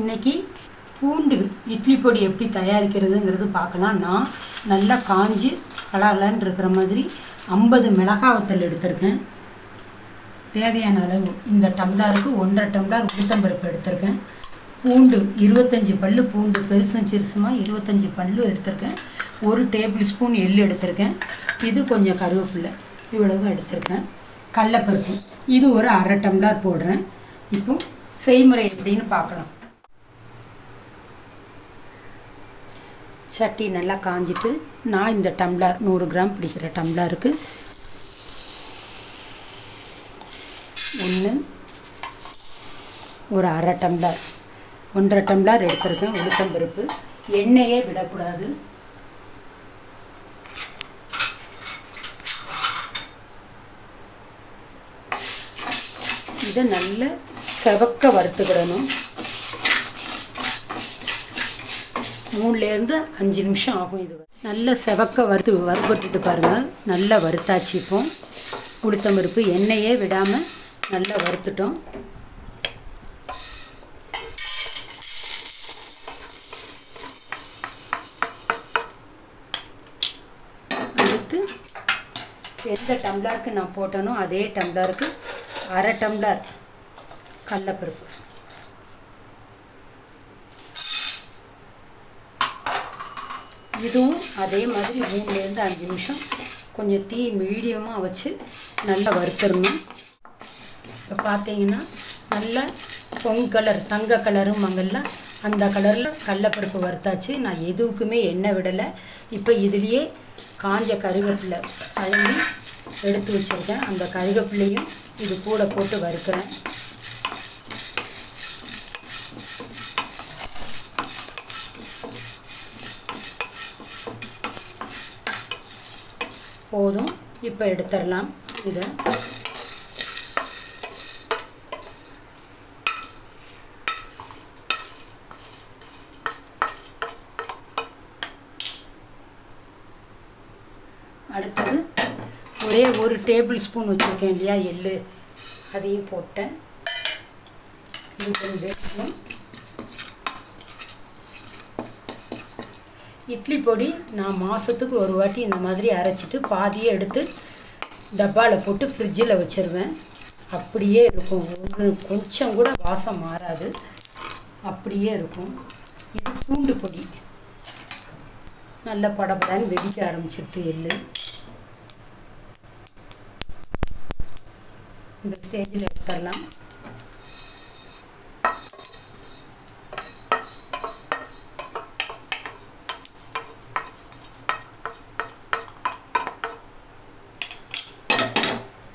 இன்னைக்கு பூண்டு இட்லி பொடி எப்படி தயாரிக்கிறதுங்கிறது பார்க்கலாம். நான் நல்லா காஞ்சி கலகலன்னு இருக்கிற மாதிரி ஐம்பது மிளகாய் வத்தல் எடுத்திருக்கேன். தேவையான அளவு இந்த டம்ளருக்கு ஒன்றரை டம்ளர் உளுத்தம்பருப்பு எடுத்திருக்கேன். பூண்டு இருபத்தஞ்சி பல் பூண்டு பெருசும் சிறுசுமாக இருபத்தஞ்சி பல்லு எடுத்திருக்கேன். ஒரு டேபிள் ஸ்பூன் எள் எடுத்திருக்கேன். இது கொஞ்சம் கருவேப்பில்லை இவ்வளவு எடுத்திருக்கேன். கடலப்பருப்பு இது ஒரு அரை டம்ளர் போடுறேன். இப்போ செய்முறை எப்படின்னு பார்க்கலாம். சட்டி நல்லா காஞ்சிட்டு நான் இந்த டம்ளர் நூறு கிராம் பிடிக்கிற டம்ளருக்கு ஒன்று ஒரு அரை டம்ளர் ஒன்றரை டம்ளர் எடுத்திருக்கேன் உளுத்தம்பருப்பு எண்ணெயே விடக்கூடாது. இதை நல்ல செவக்க வறுத்துக்கிடணும். மூணுலேருந்து அஞ்சு நிமிஷம் ஆகும் இது நல்ல செவக்க வறுத்து வறுபட்டுட்டு பாருங்கள் நல்லா வறுத்தாச்சு இப்போ. உளுத்தம்பருப்பு எண்ணெயே விடாமல் நல்லா வறுத்துட்டோம். அடுத்து எந்த டம்ளருக்கு நான் போட்டேனோ அதே டம்ளருக்கு அரை டம்ளர் கடலப்பருப்பு. இதுவும் அதே மாதிரி மூணுலேருந்து அஞ்சு நிமிஷம். கொஞ்சம் தீ மீடியமாக வச்சு நல்லா வறுத்துடணும் இப்போ பார்த்தீங்கன்னா நல்லா பொங் கலர் தங்க கலரும் மங்கல்ல அந்த கலரில் கடலப்பருப்பு வறுத்தாச்சு. நான் எதுவுக்குமே எண்ணெய் விடலை. இப்போ இதுலேயே காஞ்ச கருவேப்பிலை கழுவி எடுத்து வச்சுருக்கேன். அந்த கருவேப்பிலையும் இது கூட போட்டு வறுக்கிறேன். போதும். இப்போ எடுத்துடலாம். இதை. அடுத்தது ஒரே ஒரு டேபிள் ஸ்பூன் வச்சுருக்கேன் இல்லையா எள்ளு. அதையும் போட்டேன். இது கொஞ்சம் இட்லி பொடி நான் மாதத்துக்கு ஒரு வாட்டி இந்த மாதிரி அரைச்சிட்டு பாதியை எடுத்து டப்பாவில் போட்டு ஃப்ரிட்ஜில் வச்சிருவேன். அப்படியே இருக்கும். ஒரு கொஞ்சம் கூட வாசம் மாறாது. அப்படியே இருக்கும். இது பூண்டு பொடி. நல்ல படபடன்னு வெடிக்க ஆரம்பிச்சிருது எள்ளு. இந்த ஸ்டேஜில் எடுத்துடலாம்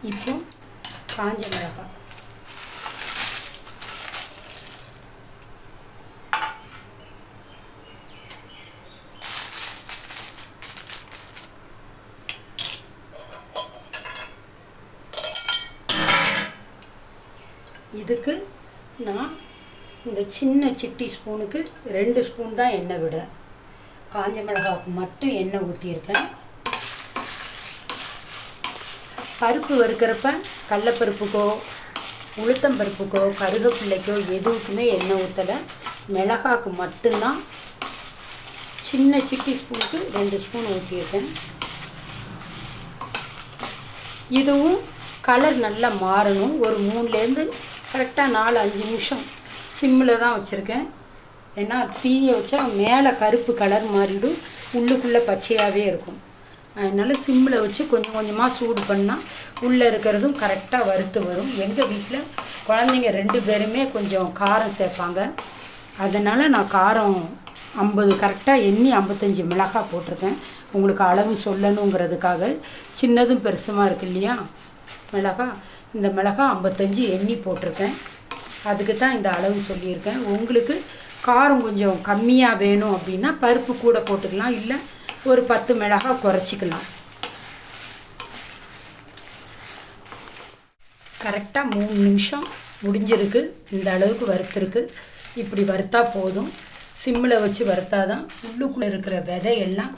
இப்போ காஞ்ச மிளகாய் இதுக்கு நான் இந்த சின்ன சிட்டி ஸ்பூனுக்கு ரெண்டு ஸ்பூன் தான் எண்ணெய் விடுறேன் காஞ்ச மிளகாவுக்கு மட்டும் எண்ணெய் ஊற்றியிருக்கேன் பருப்பு வறுக்கிறப்ப கடலப்பருப்புக்கோ உளுத்தம்பருப்புக்கோ கருகப்பிள்ளைக்கோ எதுவுக்குமே எண்ணெய் ஊற்றலை மிளகாக்கு மட்டும்தான் சின்ன சிட்டி ஸ்பூனுக்கு ரெண்டு ஸ்பூன் ஊற்றியிருக்கேன் இதுவும் கலர் நல்லா மாறணும். ஒரு மூணுலேருந்து கரெக்டாக நாலு அஞ்சு நிமிஷம் சிம்மில் தான் வச்சுருக்கேன். ஏன்னா தீயை வச்சா மேலே கருப்பு கலர் மாறிடும் உள்ளுக்குள்ளே பச்சையாகவே இருக்கும். அதனால் சிம்மில் வச்சு கொஞ்சம் கொஞ்சமாக சூடு பண்ணால் உள்ளே இருக்கிறதும் கரெக்டாக வறுத்து வரும். எங்கள் வீட்டில் குழந்தைங்க ரெண்டு பேருமே கொஞ்சம் காரம் சேர்ப்பாங்க. அதனால் நான் காரம் ஐம்பது கரெக்டாக எண்ணி ஐம்பத்தஞ்சு மிளகாய் போட்டிருக்கேன். உங்களுக்கு அளவு சொல்லணுங்கிறதுக்காக. சின்னதும் பெருசுமாக இருக்கு இல்லையா? மிளகாய் இந்த மிளகாய் ஐம்பத்தஞ்சு எண்ணி போட்டிருக்கேன். அதுக்கு தான் இந்த அளவு சொல்லியிருக்கேன். உங்களுக்கு காரம் கொஞ்சம் கம்மியாக வேணும் அப்படின்னா பருப்பு கூட போட்டுக்கலாம். இல்லை ஒரு பத்து மிளகாய் குறைச்சிக்கலாம். கரெக்டாக மூணு நிமிஷம் முடிஞ்சிருக்கு. இந்த அளவுக்கு வறுத்துருக்கு. இப்படி வறுத்தா போதும். சிம்மில் வச்சு வறுத்தா தான் உள்ளுக்குள்ளே இருக்கிற விதையெல்லாம்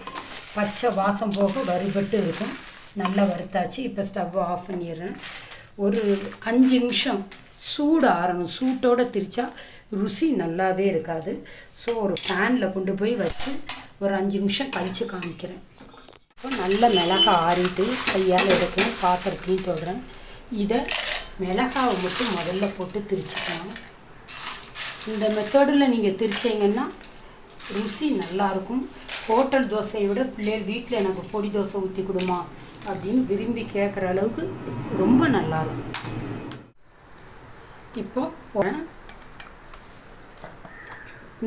பச்சை வாசம் போக வறுபட்டு இருக்கும். நல்லா வறுத்தாச்சு. இப்போ ஸ்டவ் ஆஃப் பண்ணிடுறேன். ஒரு அஞ்சு நிமிஷம் சூடு ஆறணும். சூட்டோடு திரிச்சா ருசி நல்லாவே இருக்காது. ஸோ ஒரு ஃபேனில் கொண்டு போய் வச்சு ஒரு அஞ்சு நிமிஷம் கழித்து காமிக்கிறேன். இப்போ நல்ல மிளகா ஆறிட்டு கையால் எடுக்கணும் பாத்திரத்தையும் தொடுறேன். இதை மிளகாவை மட்டும் முதல்ல போட்டு திரிச்சுக்கலாம். இந்த மெத்தடில் நீங்கள் திரிச்சிங்கன்னா ருசி நல்லாயிருக்கும் ஹோட்டல் தோசையை விட பிள்ளைகள் வீட்டில் எனக்கு பொடி தோசை ஊற்றி கொடுமா? அப்படின்னு விரும்பி கேட்குற அளவுக்கு ரொம்ப நல்லாயிருக்கும் இப்போ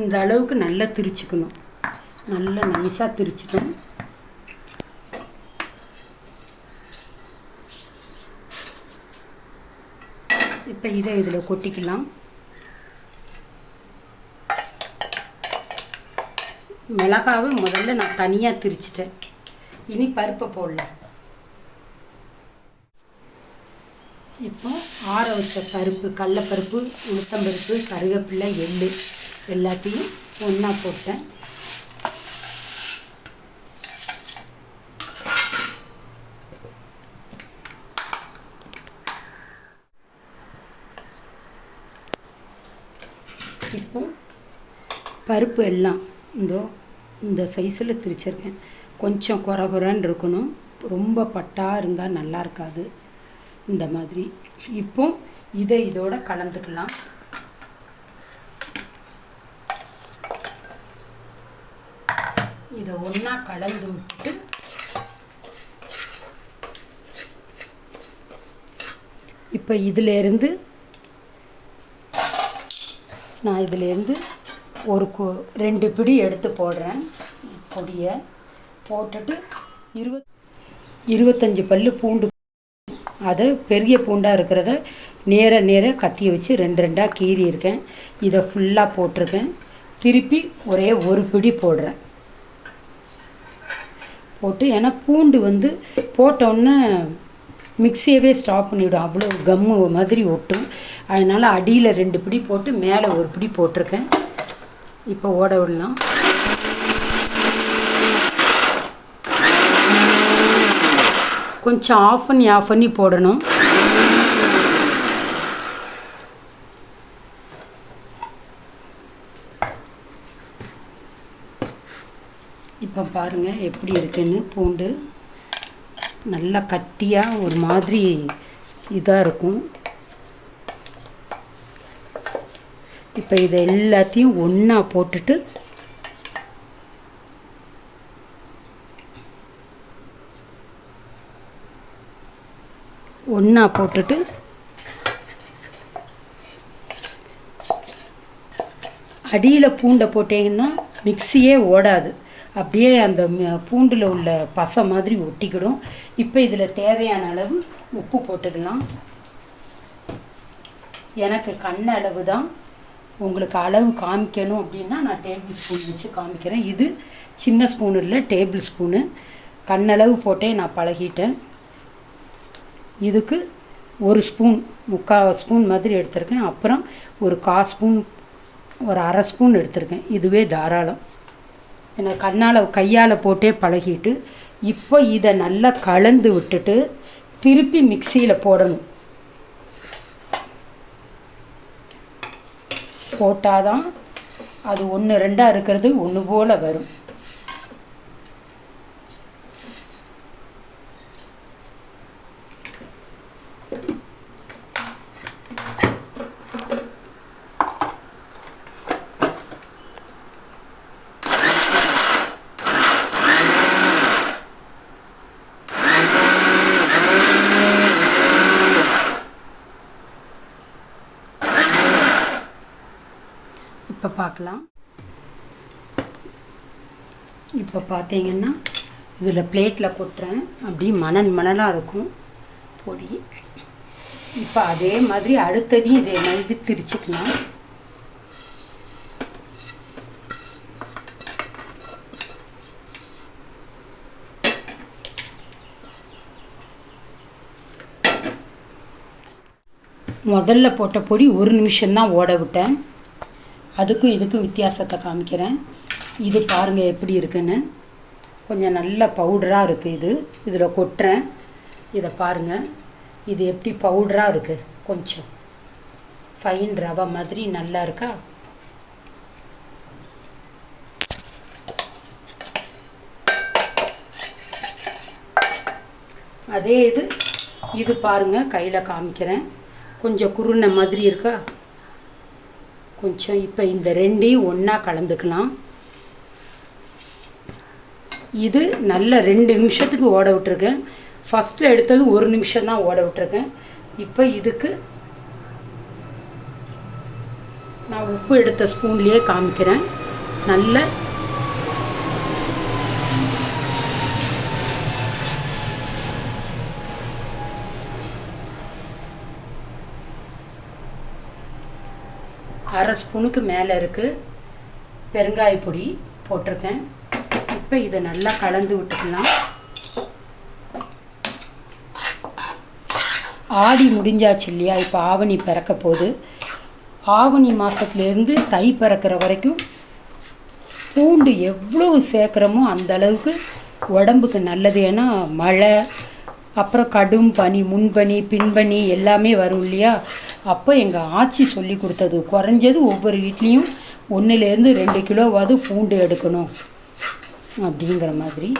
இந்த அளவுக்கு நல்லா திரிச்சுக்கணும். நல்லா நைஸாக திரிச்சுக்கணும். இப்போ இதை இதில் கொட்டிக்கலாம். மிளகாவை முதல்ல நான் தனியாக திரிச்சிட்டேன். இனி பருப்பை போடலாம் இப்போ ஆற வச்ச பருப்பு கடலப்பருப்பு உளுத்தம்பருப்பு கருவேப்பிலை எள்ளு எல்லாத்தையும் ஒன்றா போட்டேன். இப்போ பருப்பு எல்லாம் இந்தோ இந்த சைஸில் திரிச்சிருக்கேன். கொஞ்சம் குறை குறைன்னு இருக்கணும். ரொம்ப பட்டா இருந்தால் நல்லா இருக்காது. இந்த மாதிரி. இப்போ இதை இதோட கலந்துக்கலாம். இதை ஒன்றா கலந்து விட்டு இப்போ இதிலேருந்து நான் இதிலேருந்து ஒரு கு ரெண்டு பிடி எடுத்து போடுறேன். பொடியை போட்டுட்டு இருபத் இருபத்தஞ்சி பல்லு பூண்டு அதை பெரிய பூண்டாக இருக்கிறத நேர நேர கத்தியை வச்சு ரெண்டு ரெண்டாக கீறி இருக்கேன். இதை ஃபுல்லாக போட்டிருக்கேன். திருப்பி ஒரே ஒரு பிடி போடுறேன். போட்டு ஏன்னா பூண்டு வந்து போட்டோன்னே மிக்சியவே ஸ்டாப் பண்ணிவிடும். அவ்வளோ கம்மு மாதிரி ஒட்டும். அதனால் அடியில் ரெண்டு பிடி போட்டு மேலே ஒரு பிடி போட்டிருக்கேன். இப்போ ஓட விடலாம். கொஞ்சம் ஆஃப் பண்ணி ஆஃப் பண்ணி போடணும். இப்போ பாருங்கள் எப்படி இருக்குன்னு பூண்டு நல்லா கட்டியாக ஒரு மாதிரி இதாக இருக்கும். இப்போ இதை எல்லாத்தையும் ஒன்றா போட்டுட்டு ஒன்றா போட்டுட்டு அடியில் பூண்டை போட்டிங்கன்னா மிக்சியே ஓடாது. அப்படியே அந்த பூண்டில் உள்ள பசை மாதிரி ஒட்டிக்கிடும். இப்போ இதில் தேவையான அளவு உப்பு போட்டுக்கலாம். எனக்கு கண் அளவு தான் உங்களுக்கு அளவு காமிக்கணும் அப்படின்னா நான் டேபிள் ஸ்பூன் வச்சு காமிக்கிறேன். இது சின்ன ஸ்பூன் இல்லை டேபிள் ஸ்பூனு. கண்ணளவு போட்டே நான் பழகிட்டேன். இதுக்கு ஒரு ஸ்பூன் முக்கால் ஸ்பூன் மாதிரி எடுத்திருக்கேன். அப்புறம் ஒரு கால் ஸ்பூன் ஒரு அரை ஸ்பூன் எடுத்திருக்கேன். இதுவே தாராளம். எனக்கு கண்ணால் கையால் போட்டே பழகிட்டு இப்போ இதை நல்லா கலந்து விட்டுட்டு திருப்பி மிக்சியில் போடணும். போட்டாதான் அது ஒன்று ரெண்டாக இருக்கிறது ஒன்று போல் வரும் இப்போ பார்க்கலாம். இப்போ பார்த்தீங்கன்னா இதில் பிளேட்டில் கொட்டுறேன். அப்படி மணல் மணலாக இருக்கும். பொடி. இப்போ அதே மாதிரி அடுத்ததையும் இதே மாதிரி திரிச்சுக்கலாம் முதல்ல போட்ட பொடி ஒரு நிமிஷம்தான் ஓட விட்டேன். அதுக்கும் இதுக்கும் வித்தியாசத்தை காமிக்கிறேன். இது பாருங்கள் எப்படி இருக்குன்னு. கொஞ்சம் நல்ல பவுடராக இருக்குது இது. இதில் கொட்டுறேன். இதை பாருங்கள் இது எப்படி பவுடராக இருக்குது கொஞ்சம். ஃபைன் ரவை மாதிரி நல்லா இருக்கா? அதே இது. இது பாருங்கள் கையில் காமிக்கிறேன். கொஞ்சம் குருணை மாதிரி இருக்கா? கொஞ்சம் இப்போ இந்த ரெண்டையும் ஒன்றா கலந்துக்கலாம். இது நல்ல ரெண்டு நிமிஷத்துக்கு ஓட விட்டுருக்கேன். ஃபஸ்ட்டில் எடுத்தது ஒரு நிமிஷம் தான் ஓட விட்டுருக்கேன். இப்போ இதுக்கு நான் உப்பு எடுத்த ஸ்பூன்லேயே காமிக்கிறேன். நல்ல அரை ஸ்பூனுக்கு மேலே இருக்குது பெருங்காய பொடி போட்டிருக்கேன். இப்போ இதை நல்லா கலந்து விட்டுக்கலாம். ஆடி முடிஞ்சாச்சு இல்லையா? இப்போ ஆவணி பிறக்க போகுது. ஆவணி மாதத்துலேருந்து தை பிறக்கிற வரைக்கும் பூண்டு எவ்வளவு சேர்க்குறோமோ அந்த அளவுக்கு உடம்புக்கு நல்லது. ஏன்னா மழை அப்புறம் கடும் பனி முன்பனி பின்பனி எல்லாமே வரும் இல்லையா? அப்போ எங்கள் ஆச்சி சொல்லி கொடுத்தது. குறைஞ்சது ஒவ்வொரு வீட்லேயும் ஒன்றுலேருந்து ரெண்டு கிலோவாவது பூண்டு எடுக்கணும். அப்படிங்கிற மாதிரி.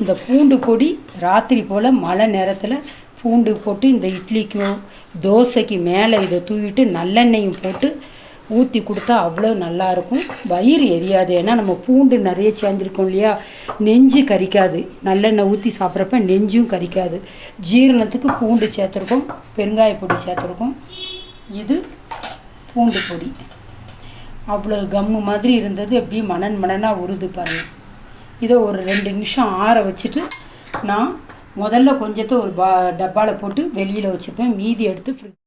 இந்த பூண்டு பொடி ராத்திரி போல் மழை நேரத்தில் பூண்டு போட்டு இந்த இட்லிக்கும் தோசைக்கு மேலே இதை தூவிட்டு நல்லெண்ணெயும் போட்டு ஊற்றி கொடுத்தா அவ்வளோ நல்லாயிருக்கும் வயிறு எரியாது. ஏன்னா நம்ம பூண்டு நிறைய சேர்ந்துருக்கோம் இல்லையா? நெஞ்சு கரிக்காது. நல்லெண்ணெய் ஊற்றி சாப்பிட்றப்ப நெஞ்சும் கரிக்காது. ஜீரணத்துக்கு பூண்டு சேர்த்துருக்கோம். பெருங்காய பொடி சேர்த்துருக்கோம். இது பூண்டு பொடி அவ்வளோ கம்மு மாதிரி இருந்தது அப்படியே மணன் மணனாக உருது பாருங்கள் இதை ஒரு ரெண்டு நிமிஷம் ஆற வச்சுட்டு நான் முதல்ல கொஞ்சத்தை ஒரு பா டப்பாவில் போட்டு வெளியில் வச்சுப்பேன். மீதி எடுத்து ஃப்ரிட்ஜ்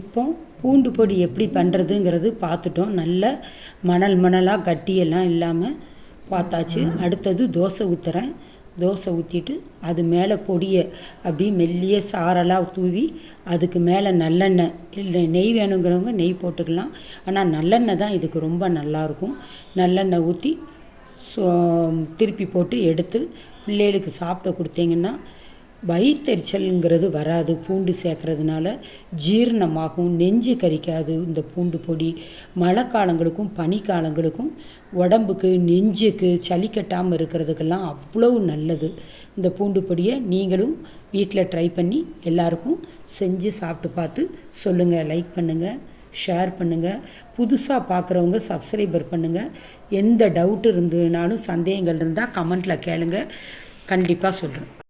இப்போ பூண்டு பொடி எப்படி பண்ணுறதுங்கிறது பார்த்துட்டோம். நல்ல மணல் மணலாக கட்டியெல்லாம் இல்லாமல் பார்த்தாச்சு. அடுத்தது தோசை ஊற்றுறேன் தோசை ஊற்றிட்டு அது மேலே பொடியை அப்படியே மெல்லிய சாரெல்லாம் தூவி அதுக்கு மேலே நல்லெண்ணெய். இல்லை நெய் வேணுங்கிறவங்க நெய் போட்டுக்கலாம். ஆனால் நல்லெண்ணெய் தான் இதுக்கு ரொம்ப நல்லாயிருக்கும் நல்லெண்ணெய் ஊற்றி ஸோ திருப்பி போட்டு எடுத்து பிள்ளைகளுக்கு சாப்பிட கொடுத்தீங்கன்னா வயிற்றெரிச்சலுங்கிறது வராது பூண்டு சேர்க்கறதுனால ஜீரணமாகும் நெஞ்சு கரிக்காது இந்த பூண்டு பொடி. மழை காலங்களுக்கும் பனிக்காலங்களுக்கும் உடம்புக்கு நெஞ்சுக்கு சளி கட்டாமல் இருக்கிறதுக்கெல்லாம் அவ்வளவு நல்லது. இந்த பூண்டு பொடியை நீங்களும் வீட்டில் ட்ரை பண்ணி எல்லாருக்கும் செஞ்சு சாப்பிட்டு பார்த்து சொல்லுங்கள் லைக் பண்ணுங்கள் ஷேர் பண்ணுங்கள் புதுசாக பார்க்குறவங்க சப்ஸ்கிரைபர் பண்ணுங்கள் எந்த டவுட் இருந்ததுனாலும் சந்தேகங்கள் இருந்தால் கமெண்ட்டில் கேளுங்க. கண்டிப்பாக சொல்கிறேன்